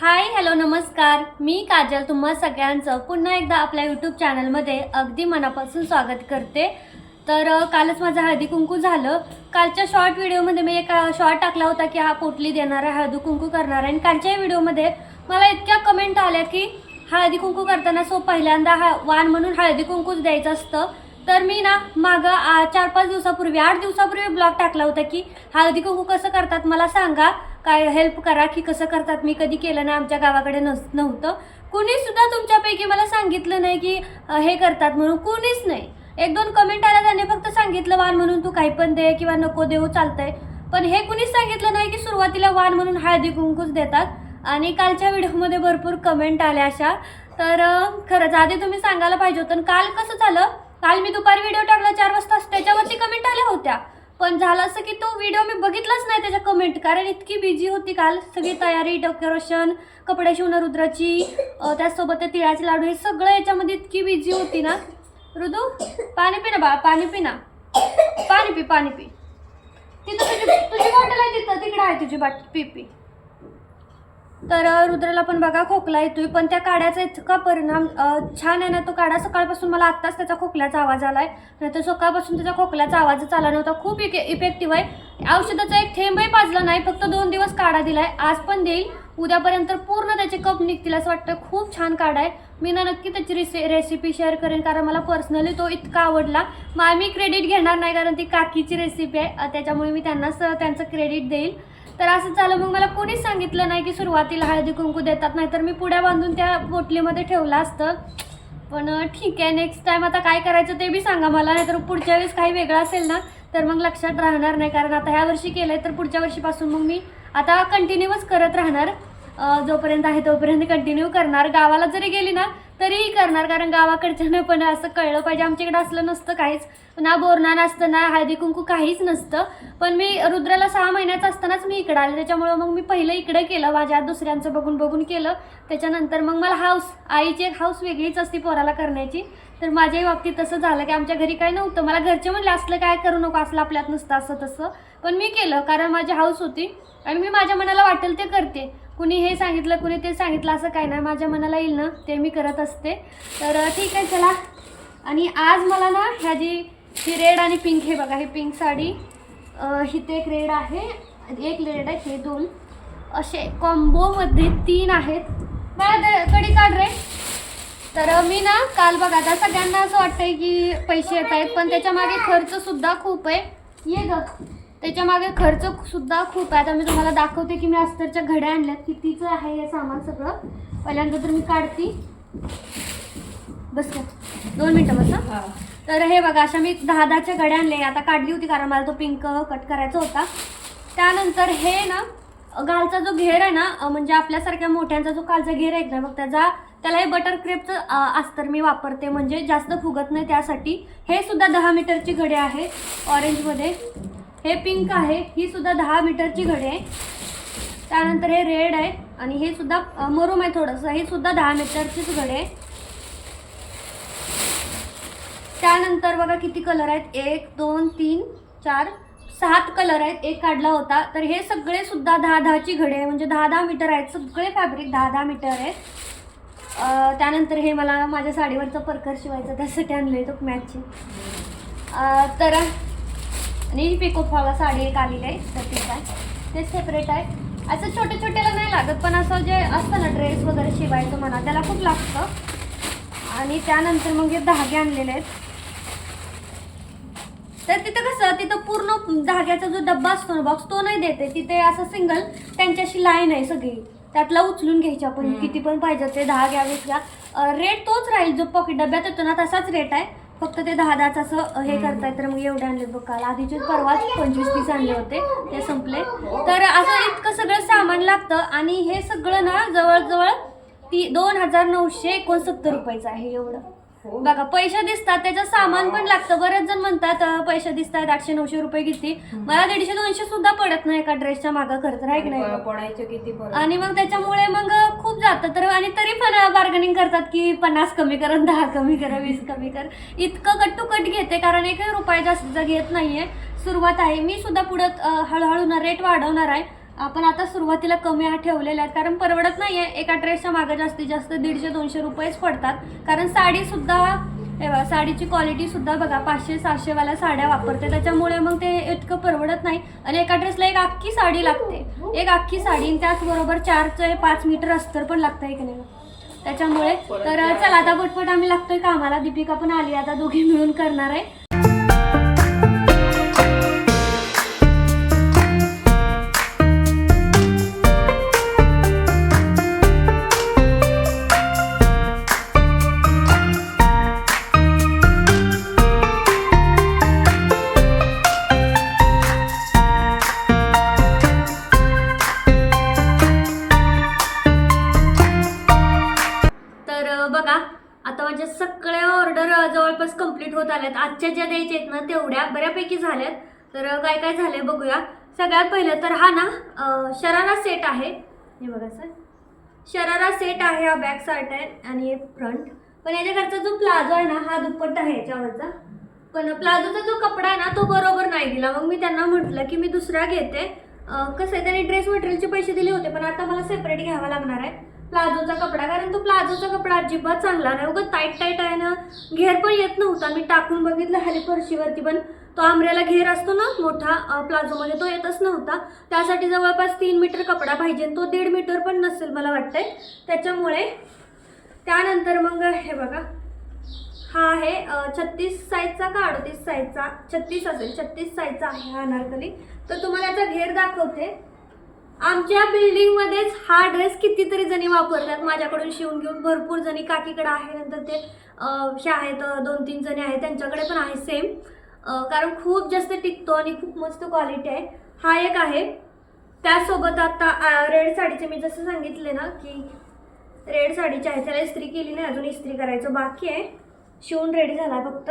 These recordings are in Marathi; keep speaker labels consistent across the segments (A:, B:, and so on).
A: हाय हॅलो नमस्कार. मी काजल तुम्हा सगळ्यांचं पुन्हा एकदा आपल्या यूट्यूब चॅनलमध्ये अगदी मनापासून स्वागत करते. तर कालच माझं हळदी कुंकू झालं. कालच्या शॉर्ट व्हिडिओमध्ये मी एक शॉर्ट टाकला होता की हा पोटली देणार आहे हळदी कुंकू करणार आहे. आणि कालच्या व्हिडिओमध्ये मला इतक्या कमेंट आल्या की हळदी कुंकू करताना सो पहिल्यांदा हा वाण म्हणून हळदी कुंकूच द्यायचं असतं. तर मी ना मागं आ, चार पाच दिवसापूर्वी आठ दिवसापूर्वी ब्लॉग टाकला होता की हळदी कुंकू कसं करतात मला सांगा. काय हेल्प करा की कसं करतात? मी कधी केलं नाही आमच्या गावाकडे नस नव्हतं. कुणीसुद्धा तुमच्यापैकी मला सांगितलं नाही की हे करतात म्हणून. कुणीच नाही. एक दोन कमेंट आल्या त्याने फक्त सांगितलं वाण म्हणून तू काही पण दे किंवा नको देऊ चालतंय. पण हे कुणीच सांगितलं नाही की सुरुवातीला वाण म्हणून हळदी कुंकूच देतात. आणि कालच्या व्हिडिओमध्ये भरपूर कमेंट आल्या अशा. तर खरंच आधी तुम्ही सांगायला पाहिजे होतं. आणि काल कसं झालं? काल मी दुपारी व्हिडिओ टाकला चार वाजता. त्याच्यावरती कमेंट आल्या होत्या. पण झालं असं की तो व्हिडिओ मी बघितलाच नाही त्याच्या कमेंट कारण इतकी बिझी होती काल. सगळी तयारी डेकोरेशन कपडे शिवणं रुद्राची त्यासोबत त्याचसोबत तिळाचे लाडू हे सगळं याच्यामध्ये इतकी बिझी होती ना. रुदू पाणी पी ना पाणी पी ना. पाणी पी पाणी पी. तिथं तुझी तुझी बॉटल आहे तिथं. तिकडे आहे तुझी बाटली पी पी. तर रुद्रला पण बघा खोकला येतोय. पण त्या काड्याचा इतका परिणाम छान आहे ना तो काढा सकाळपासून मला आत्ताच त्याचा खोकल्याचा आवाज आहे नाही तर सकाळपासून त्याचा खोकल्याचा आवाजच आला नव्हता. खूप इके इफेक्टिव्ह आहे. औषधाचा एक थेंबही पाजला नाही. फक्त दोन दिवस काढा दिलाय. आज पण देईल. उद्यापर्यंत पूर्ण त्याचे कप निघतील असं वाटतं. खूप छान काढा आहे. मी ना नक्की त्याची रेसि रेसिपी शेअर करेन. कारण मला पर्सनली तो इतका आवडला. मग मी क्रेडिट घेणार नाही कारण ती काकीची रेसिपी आहे. त्याच्यामुळे मी त्यांनाच त्यांचं क्रेडिट देईल. तर असं झालं मग मला कोणीच सांगितलं नाही की सुरुवातीला हळदी कुंकू देतात नाही तर मी पुड्या बांधून त्या बोटलीमध्ये ठेवलं असतं. पण ठीक आहे नेक्स्ट टाइम आता काय करायचं ते बी सांगा मला नाहीतर पुढच्या वेळेस काही वेगळं असेल ना तर मग लक्षात राहणार नाही कारण आता ह्या वर्षी केलं आहे तर पुढच्या वर्षीपासून मग मी आता कंटिन्यूच करत राहणार. जोपर्यंत आहे तोपर्यंत कंटिन्यू करणार. गावाला जरी गेली ना तरीही करणार कारण गावाकडच्यानं पण असं कळलं पाहिजे. आमच्याकडे असलं नसतं काहीच. ना बोरणा नसतं ना हळदी कुंकू काहीच नसतं. पण मी रुद्राला सहा महिन्याचं असतानाच मी इकडं आले. त्याच्यामुळं मग मी पहिलं इकडं केलं. माझ्या दुसऱ्यांचं बघून बघून केलं. त्याच्यानंतर मग मला हाऊस आईची एक हाऊस वेगळीच असते पोराला करण्याची. तर माझ्याही बाबतीत तसं झालं की आमच्या घरी काय नव्हतं. मला घरचे म्हणले असलं काय करू नको असलं आपल्यात नसतं असं तसं. पण मी केलं कारण माझी हाऊस होती. आणि मी माझ्या मनाला वाटेल ते करते. कुणी हे सांगितलं कुणी ते सांगितलं असं काय नाही. माझ्या मनाला येईल ना ते मी करत असते. तर ठीक आहे चला. आणि आज मला ना ह्या जी ही रेड आणि पिंक हे बघा हे पिंक साडी हिथे एक रेड आहे एक रेड आहे हे दोन. असे कॉम्बोमध्ये तीन आहेत. मला कडी काढ रे. तर मी ना काल बघा आता सगळ्यांना असं वाटतंय की पैसे येत आहेत पण त्याच्यामागे खर्चसुद्धा खूप आहे. ये ग. त्याच्यामागे खर्च सुद्धा खूप आहे. आता मी तुम्हाला दाखवते की मी अस्तरच्या घड्या आणल्यात कितीचं आहे हे सामान सगळं. पहिल्यांदा तर मी काढते. बस का दोन मिनटं बस हं. तर हे बघा अशा मी दहा दहाच्या घड्या आणले आता काढली होती कारण मला तो पिंक कट करायचा होता. त्यानंतर हे ना गालचा जो घेर आहे ना म्हणजे आपल्यासारख्या मोठ्यांचा जो कालचा घेर आहे ना मग त्याचा त्याला हे बटर क्रेपचं अस्तर मी वापरते. म्हणजे जास्त फुगत नाही त्यासाठी. हे सुद्धा दहा मीटरची घडी आहे ऑरेंजमध्ये हे पिंक आहे ही सुद्धा दहा मीटरची घडी आहे. त्यानंतर हे रेड आहे आणि हे सुद्धा मरूम आहे थोडंसं. हे सुद्धा दहा मीटरचीच घडी आहे. त्यानंतर बघा किती कलर आहेत. एक दोन तीन चार सात कलर आहेत. एक काढला होता. तर हे सगळे सुद्धा दहा दहाची घडे आहे. म्हणजे दहा दहा मीटर आहेत. सगळे फॅब्रिक दहा दहा मीटर आहेत. त्यानंतर हे मला माझ्या साडीवरचं परकर शिवायचं त्यासाठी आणलं तो मॅचची तर आणि ही पिको फॉला साडी एक आलेली आहे तर आहे ते सेपरेट आहे. असं छोटे छोट्याला नाही लागत पण असं जे असतं ना ड्रेस वगैरे शिवायचं म्हणा त्याला खूप लागतं. आणि त्यानंतर मग हे धागे आणलेले आहेत. तर तिथं कसं तिथं पूर्ण धाग्याचा जो डब्बा असतो ना बॉक्स तो नाही देते तिथे असं सिंगल त्यांच्याशी लाईन आहे सगळी. त्यातला उचलून घ्यायची आपण. किती पण पाहिजे ते दहा घ्या. वीस घ्या रेट तोच राहील जो पॉकेट डब्यात येतो ना तसाच रेट आहे. फक्त ते दहा दहाच असं हे करताय तर मग एवढे आणले बघ काल. आधीचे परवाच पंचवीस तीस आणले होते ते संपले. तर असं इतकं सगळं सामान लागतं आणि हे सगळं ना जवळजवळ ती दोन हजार नऊशे एकोणसत्तर रुपयाचं आहे एवढं. बघा पैसे दिसतात त्याचं सामान पण लागतं. बरेच जण म्हणतात अं, पैसे दिसतात आठशे नऊशे रुपये किती. मला दीडशे दोनशे सुद्धा पडत नाही एका ड्रेसच्या मागं खर्च आहे की नाही?
B: पडायचं किती परत
A: आणि मग त्याच्यामुळे मग खूप जातं. तर आणि तरी पण बार्गनिंग करतात की पन्नास कमी कर आणि दहा कमी कर वीस कमी कर. इतकं कट टू कट घेते कारण एकही रुपये जास्त घेत नाहीये सुरुवात आहे. मी सुद्धा पुढं हळूहळू ना रेट वाढवणार आहे. आपण आता सुरुवातीला कमी हा ठेवलेल्या आहेत. कारण परवडत नाही आहे एका ड्रेसच्या मागे जास्तीत जास्त दीडशे दोनशे रुपयेच पडतात. कारण साडीसुद्धा हे साडीची क्वालिटीसुद्धा बघा पाचशे सहाशेवाल्या साड्या वापरते. त्याच्यामुळे मग ते इतकं परवडत नाही. आणि एका ड्रेसला एक अख्खी साडी लागते. एक अख्खी साडी आणि त्याचबरोबर चारचं पाच मीटर अस्तर पण लागतं आहे की नाही? त्याच्यामुळे तर चला आता पटपट आम्ही लागतोय कामाला. दीपिका पण आली. आता दोघी मिळून करणार आहे. जवळपास कंप्लीट होत आल्यात आजच्या ज्या द्यायच्या आहेत ना तेवढ्या बऱ्यापैकी झाल्यात. तर काय काय झालंय बघूया. सगळ्यात पहिलं तर हा ना शरारा सेट आहे. हे बघा सर शरारा सेट आहे हा बॅक साईड आहे आणि हे फ्रंट पण याच्याकडचा जो प्लाझो आहे ना हा दुप्पट आहे याच्यावरचा. पण प्लाझोचा जो कपडा आहे ना तो बरोबर नाही दिला. मग मी त्यांना म्हटलं की मी दुसरा घेते. कसं आहे त्यांनी ड्रेस मटेरियलचे पैसे दिले होते पण आता मला सेपरेट घ्यावा लागणार आहे. प्लाझोचा कपडा कारण तो प्लाझोचा कपडा अजिबात चांगला नाही. उगं टाईट टाईट आहे ना. घेर पण येत नव्हता. मी टाकून बघितलं हरी फरशीवरती पण तो आंब्रेला घेर असतो ना मोठा प्लाझोमध्ये तो येतच नव्हता. त्यासाठी जवळपास तीन मीटर कपडा पाहिजे. तो दीड मीटर पण नसेल मला वाटतंय. त्याच्यामुळे त्यानंतर मग हे बघा. हा आहे छत्तीस साईजचा का अडतीस साईजचा? छत्तीस असेल. छत्तीस साईजचा आहे हा अनारकली. तर तुम्हाला याचा घेर दाखवते. आमच्या बिल्डिंगमध्येच हा ड्रेस कितीतरी जणी वापरतात. माझ्याकडून शिवून घेऊन भरपूर जणी काकीकडे आहे. नंतर ते शाळेत दोन तीन जणी आहेत. त्यांच्याकडे पण आहे सेम कारण खूप जास्त टिकतो आणि खूप मस्त क्वालिटी आहे. हा एक आहे. त्यासोबत आता रेड साडीचे मी जसं सांगितले ना की रेड साडीचे आहे. त्याला इस्त्री केली नाही. अजून इस्त्री करायचं बाकी आहे. शिवून रेडी झाला फक्त.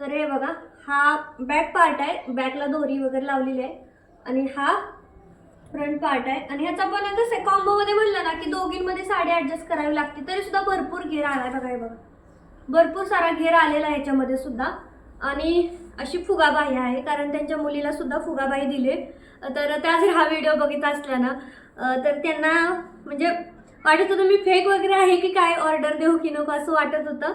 A: तर हे बघा हा बॅक पार्ट आहे. बॅकला दोरी वगैरे लावलेली आहे. आणि हा फ्रंट पार्ट आहे. आणि ह्याचा पण कसं आहे कॉम्बोमध्ये म्हणलं ना की दोघींमध्ये साडी ॲडजस्ट करावी लागते तरी सुद्धा भरपूर घेर आला बघा हे बघा. भरपूर सारा घेर आलेला आहे याच्यामध्ये सुद्धा. आणि अशी फुगाबाई आहे कारण त्यांच्या मुलीला सुद्धा फुगाबाई दिले. तर त्या जर हा व्हिडिओ बघित असल्या ना तर त्यांना म्हणजे वाटत होतं मी फेक वगैरे आहे की काय ऑर्डर देऊ की नको असं वाटत होतं.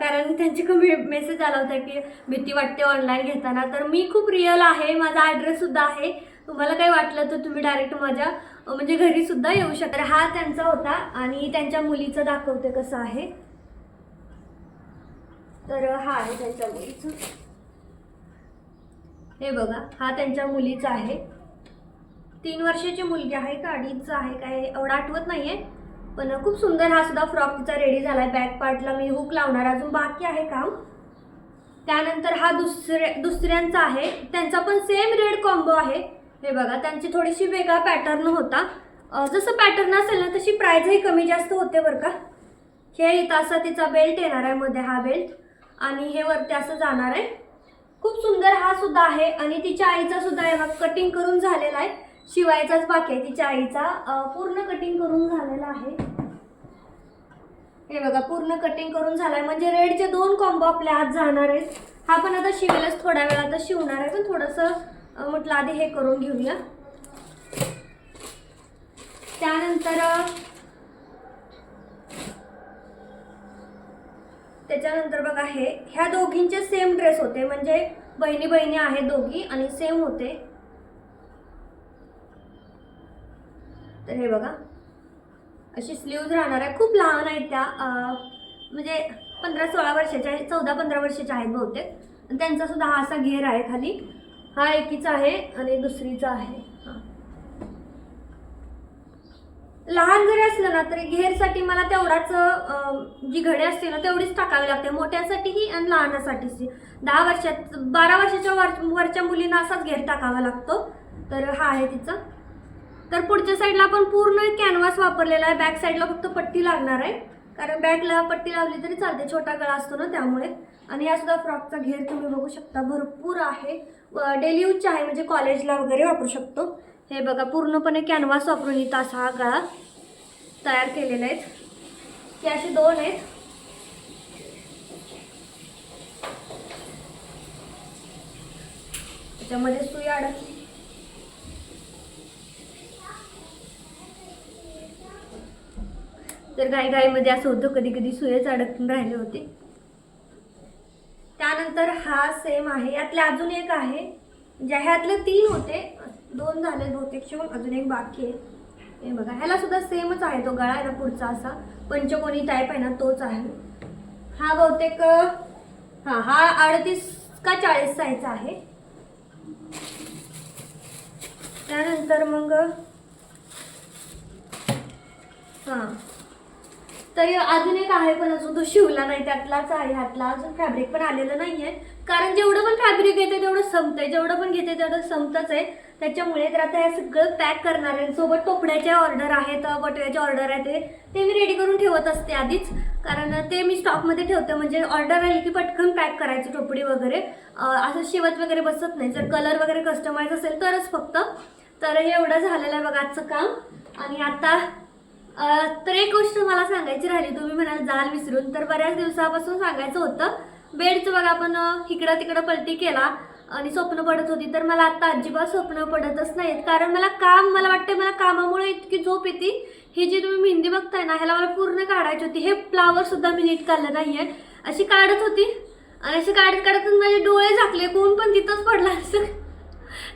A: कारण त्यांची कमी मेसेज आला होता की भीती वाटते ऑनलाईन घेताना. तर मी खूप रिअल आहे माझा ॲड्रेससुद्धा आहे. तुम्हाला काही वाटलं तर तुम्ही डायरेक्ट माझ्या म्हणजे म्हणजे घरीसुद्धा येऊ शकता. हा त्यांचा होता आणि त्यांच्या मुलीचं दाखवते कसं आहे. तर हा आहे त्यांच्या मुलीचं. हे बघा हा त्यांच्या मुलीचा आहे. तीन वर्षाची मुलगी आहे का अडीच आहे काय एवढं आठवत नाही आहे पण खूप सुंदर हा सुद्धा फ्रॉक तिचा रेडी आहे बॅक पार्टला मी हुक लावणार अजून बाकी आहे काम. त्यानंतर हा दुसरे दुसऱ्यांचा आहे. त्यांचा पण सेम रेड कॉम्बो आहे. हे बघा त्यांची थोडीशी वेगळा पॅटर्न होता. जसं पॅटर्न असेल ना तशी प्राईजही कमी जास्त होते बरं का. हे इथं असा तिचा बेल्ट येणार आहे मध्ये हा बेल्ट आणि हे वरती असं जाणार आहे. खूप सुंदर हा सुद्धा आहे. आणि तिच्या आईचा सुद्धा आहे कटिंग करून झालेला आहे. शिवायचाच बाकी आहे तिच्या आईचा. पूर्ण कटिंग करून झालेला आहे. हे बघा पूर्ण कटिंग करून झालाय. म्हणजे रेडचे दोन कॉम्बो आपल्या आत जाणार आहेत. हा पण आता शिवेलच थोड्या वेळात शिवणार आहे. पण थोडंसं म्हटलं आधी हे करून घेऊया. त्यानंतर त्याच्यानंतर बघा हे ह्या दोघींचे सेम ड्रेस होते. म्हणजे बहिणी बहिणी आहेत दोघी आणि सेम होते. तर हे बघा. अशी स्लीव्ज राहणार आहे. खूप लहान आहेत त्या. म्हणजे पंधरा सोळा वर्षाच्या आहेत चौदा पंधरा वर्षाच्या आहेत बहुतेक. त्यांचा सुद्धा हा असा घेर आहे खाली. हा एकीचा आहे आणि दुसरीचा आहे. लहान जरी असलं ना तरी घेरसाठी मला तेवढाच जी घडी असते ना तेवढीच टाकावी लागते. मोठ्यासाठीही आणि लहानासाठीची. दहा वर्षात बारा वर्षाच्या वर वरच्या मुलींना असाच घेर टाकावा लागतो. तर हा आहे तिचा. तर पुढच्या साईडला आपण पूर्ण कॅनव्हास वापरलेला आहे. बॅक साईडला फक्त पट्टी लागणार आहे. कारण बॅकला पट्टी लावली तरी चालते. छोटा गळा असतो ना त्यामुळे. आणि हा सुद्धा फ्रॉकचा घेर तुम्ही बघू शकता. भरपूर आहे. डेली यूजच्या आहे म्हणजे कॉलेजला वगैरे वापरू शकतो. हे बघा पूर्णपणे कॅनव्हास वापरून इथं असा हा गळा तयार केलेला आहेत हे असे दोन आहेत. त्याच्यामध्ये सुई अडक तर घाईघाईमध्ये असं होतं कधी कधी सुयेच अडकून राहिले होते. त्यानंतर हा सेम आहे. यातले अजून एक आहे ज्या ह्यातले तीन होते दोन झाले बहुतेक शिवून अजून एक बाकी आहे. हे बघा ह्याला सुद्धा सेमच आहे तो गळा आहे ना पुढचा असा. पंचकोनी टाईप आहे ना तोच आहे. हा बहुतेक हां हा हा अडतीस का चाळीस साईजचा आहे. त्यानंतर मग हां तरी अजून एक आहे पण अजून तो शिवला नाही त्यातलाच आहे ह्यातला अजून फॅब्रिक पण आलेलं नाही आहे कारण जेवढं पण फॅब्रिक येते तेवढं संपतंय. जेवढं पण घेते तेवढं संपतच आहे. त्याच्यामुळे तर आता हे सगळं पॅक करणार आहे. सोबत टोपड्याच्या ऑर्डर आहेत बटव्याचे ऑर्डर आहे ते. ते मी रेडी करून ठेवत असते आधीच. कारण ते मी स्टॉकमध्ये ठेवते. म्हणजे ऑर्डर आली की पटकन पॅक करायची टोपडी वगैरे. असं शिवत वगैरे बसत नाही. जर कलर वगैरे कस्टमाइज असेल तरच फक्त. तर हे एवढं झालेलं आहे बघा आजचं काम. आणि आता तर एक गोष्ट मला सांगायची राहिली. तुम्ही म्हणाल जाल विसरून. तर बऱ्याच दिवसापासून सांगायचं होतं. बेडचं बघा आपण इकडं तिकडं पलटी केला आणि स्वप्न पडत होती. तर मला आता अजिबात स्वप्न पडतच नाहीत. कारण मला काम मला वाटतं मला कामामुळे इतकी झोप येते. ही जी तुम्ही मेहंदी बघताय ना ह्याला मला पूर्ण काढायची होती. हे फ्लावर सुद्धा मी नीट काढलं नाही आहे अशी काढत होती. आणि अशी काढत काढत माझे डोळे झाकले. कोण पण तिथंच पडला असं.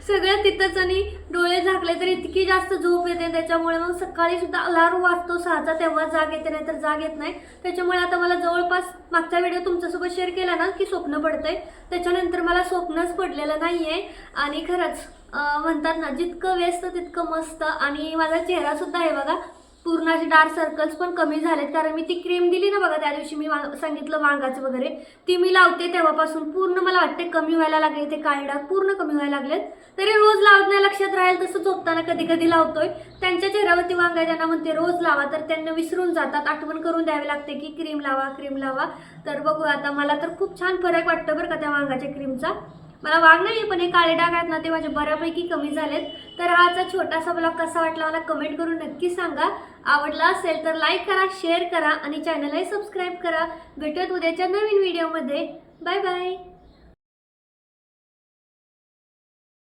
A: सगळं तिथंच आणि डोळे झाकले तर इतकी जास्त झोप येते त्याच्यामुळे मग सकाळी सुद्धा अलार्म वाजतो सहाचा तेव्हा जाग येते नाही तर जाग येत नाही. त्याच्यामुळे आता मला जवळपास मागचा व्हिडिओ तुमच्यासोबत शेअर केला ना की स्वप्न पडतंय. त्याच्यानंतर मला स्वप्नच पडलेलं नाही आहे आणि खरंच म्हणतात ना जितकं व्यस्त तितकं मस्त. आणि माझा चेहरासुद्धा आहे बघा पूर्ण असे डार्क सर्कल्स पण कमी झालेत. कारण मी ती क्रीम दिली ना बघा त्या दिवशी मी सांगितलं वांगाचं वगैरे ती मी लावते तेव्हापासून. पूर्ण मला वाटते कमी व्हायला लागले ते काळे डाग पूर्ण कमी व्हायला लागलेत. तरी रोज लावत नाही लक्षात राहील तसं झोपताना कधी कधी लावतोय. त्यांच्या चेहऱ्यावरती वांगा आहे त्यांना म्हणते रोज लावा. तर त्यांना विसरून जातात. आठवण करून द्यावी लागते की क्रीम लावा क्रीम लावा. तर बघू आता मला तर खूप छान फरक वाटतं बरं का त्या वांगाच्या क्रीमचा मला वागणं आहे पण हे काळे डाग आहेत ना ते माझे बऱ्यापैकी कमी झालेत. तर हा आजचा छोटासा ब्लॉग कसा वाटला मला कमेंट करून नक्की सांगा. आवडला असेल तर लाईक करा शेअर करा आणि चॅनलही सबस्क्राईब करा. भेटूयात उद्याच्या नवीन व्हिडिओमध्ये. Bye bye.